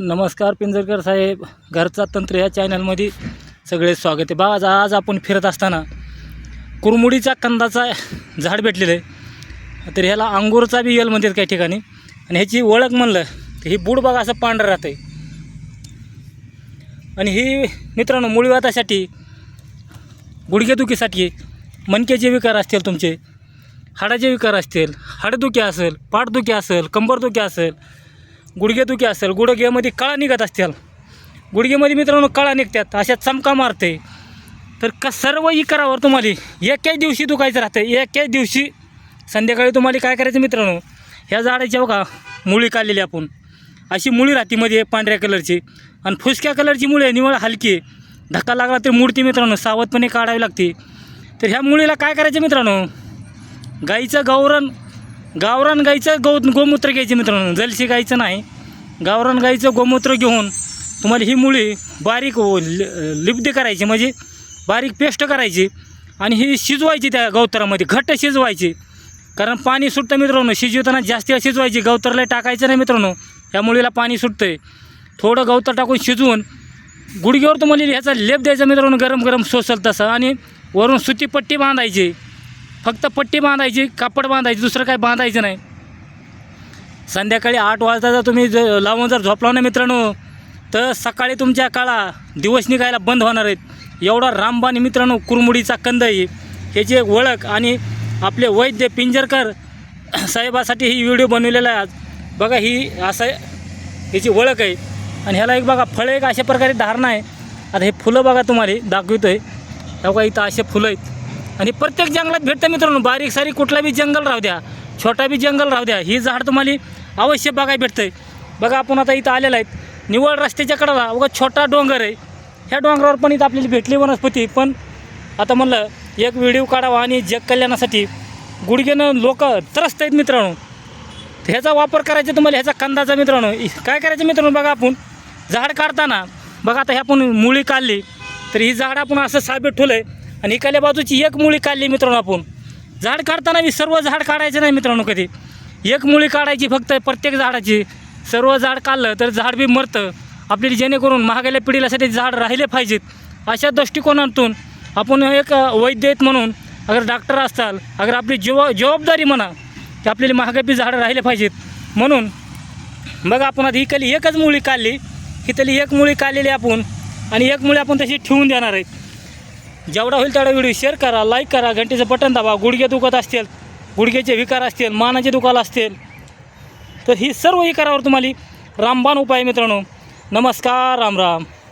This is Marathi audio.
नमस्कार पिंजरकर साहेब घरचा तंत्र या चॅनलमध्ये सगळे स्वागत आहे. बा आज आज आपण फिरत असताना कुरमुडीचा कंदाचा झाड भेटलेलं आहे. तर ह्याला अंगूरचा बी येल म्हणतात काही ठिकाणी. आणि ह्याची ओळख म्हणलं तर ही बूड बघा असं पांढरं राहतं आहे आणि ही मित्रांनो मुळीवातासाठी गुडघेदुखीसाठी मणक्याचे विकार असतील तुमचे हाडाचे विकार असतील हाडदुखी असेल पाठदुखी असेल कंबरदुखी असेल गुडघेदुखी असेल गुडघ्यामध्ये कळा निघत असतील. गुडघेमध्ये मित्रांनो कळा निघतात अशा चमका मारते. तर का सर्व इकारावर तुम्हाला एकाच दिवशी दुखायचं राहतं. एकाच दिवशी संध्याकाळी तुम्हाला काय करायचं मित्रांनो? ह्या झाडाची बघा मुळी काढलेली आपण. अशी मुळी राहते मध्ये पांढऱ्या कलरची. आणि फुसक्या कलरची मुळी आहे निवळ हलकी धक्का लागला तर मूर्ती मित्रांनो सावधपणे काढावी लागते. तर ह्या मुळीला काय करायचं मित्रांनो? गाईचं गावरण गावरान गाईचं गौ गोमूत्र घ्यायचे मित्रांनो. जलशी गाईचं नाही. गावरान गाईचं गोमूत्र घेऊन तुम्हाला ही मुळी बारीक व- करायची. म्हणजे बारीक पेस्ट करायची आणि ही शिजवायची त्या गवतरामध्ये. घट्ट शिजवायची. कारण पाणी सुटतं मित्रांनो. शिजवताना जास्ती शिजवायची. गवतरला टाकायचं नाही मित्रांनो. या मुळीला पाणी सुटतं आहे थोडं गवतर टाकून शिजवून गुडघ्यावर तुम्हाला ह्याचा लेप द्यायचा मित्रांनो. गरम गरम सोसल तसं. आणि वरून सुती पट्टी बांधायची. फक्त पट्टी बांधायची कापड बांधायची दुसरं काही बांधायचं नाही. संध्याकाळी आठ वाजता जर तुम्ही ज लावून जर झोपला ना मित्रांनो तर सकाळी तुमच्या काळा दिवस निघायला बंद होणार आहेत. एवढा रामबाण मित्रांनो कुरमुडीचा कंद आहे. ह्याची एक ओळख आणि आपले वैद्य पिंजरकर साहेबासाठी ही व्हिडिओ बनवलेला आहे आज. बघा ही असं ह्याची ओळख आहे. आणि ह्याला एक बघा फळं एक अशा प्रकारे धारणा आहे. आता हे फुलं बघा तुम्हाला दाखवतो आहे बघा इथं असे फुलं आहेत. आणि प्रत्येक जंगलात भेटतं मित्रांनो बारीक सारीक कुठला बी जंगल राहू द्या छोटा बी जंगल राहू द्या ही झाड तुम्हाला अवश्य बघायला भेटतं आहे बघा आपण आता इथं आलेलं आहेत. निवळ रस्त्याच्या कडेला बघा छोटा डोंगर आहे. ह्या डोंगरावर पण इथं आपल्याला भेटली वनस्पती पण आता म्हणलं एक व्हिडिओ काढावा आणि जग कल्याणासाठी गुडघेनं लोक त्रस्त आहेत मित्रांनो. ह्याचा वापर करायचा तुम्हाला ह्याचा कंदाचा मित्रांनो. इ- काय करायचं मित्रांनो बघा आपण. झाड काढताना बघा आता हे आपण मुळी काढली तर ही झाड आपण असं साबीत ठेवलं आहे आणि इकडल्या बाजूची एक मुळी काढली मित्रांनो आपण. झाड काढताना मी सर्व झाड काढायचं नाही मित्रांनो कधी. एक मुळी काढायची फक्त प्रत्येक झाडाची. सर्व झाड काढलं तर झाड बी मरतं. आपली जेणेकरून महागाल्या पिढीलासाठी झाड राहिले पाहिजेत. अशा दृष्टिकोनातून आपण एक वैद्य आहेत म्हणून अगर डॉक्टर असताल अगर आपली जीव जबाबदारी म्हणा की आपल्याला महागापी झाडं राहिले पाहिजेत. म्हणून बघा आपण आता इकली एकच मुळी काढली. ही तली एक मुळी काढलेली आपण. आणि एक मुळी आपण तशी ठेवून देणार आहे. जेवढा होईल तेवढा व्हिडिओ शेअर करा लाईक करा घंटेचं बटन दाबा. गुडघे दुखत असतील गुडघ्याचे विकार असतील मानाचे दुखाल असतील. तर ही सर्व विकारावर तुम्हाला. रामबाण उपाय मित्रांनो. नमस्कार राम राम.